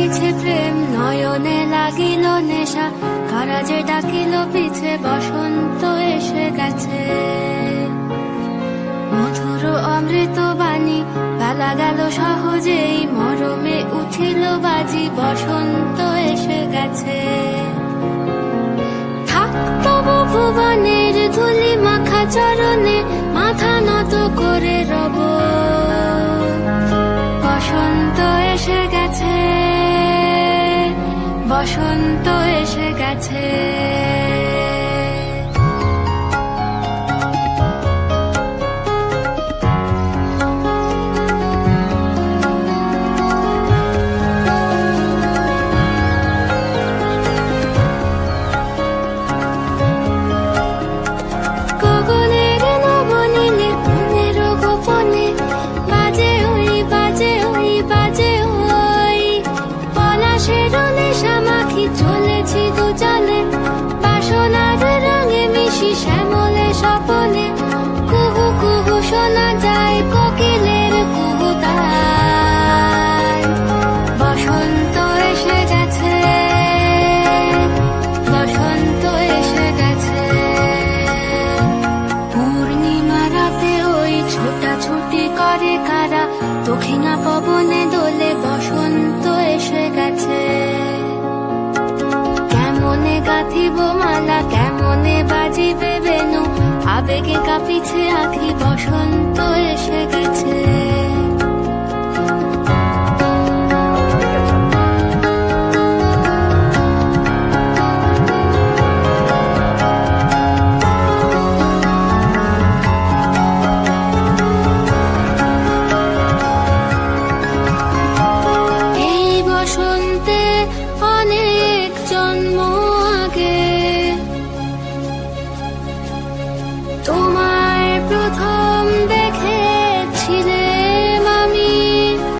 জাগিয়েছে প্রেম, নয়নে লাগিল নেশা, কারা যে ডাকিল পিছে, বসন্ত এসে গেছে। মধুর অমৃত বাণী, বেলা গেল সহজেই, মরমে উঠিল বাজি, বসন্ত এসে বসন্ত এসে গেছে। বাজে বাজে ওই পলাশের নেশা শ্যামলে স্বপনে কুহু কুহু শোনা যায় কোকিলের কুহুতায় বসন্ত এসে গেছে, বসন্ত এসে গেছে। পূর্ণিমা রাতে ওই ছোটাছুটি করে কারা? দক্ষিণা পবনে দোলে বসন্ত এসে গেছে। কেমনে গাঁথিব মালা মিছে আখি বসন্ত এসে গেছে। এই বসন্তে অনেক জন্ম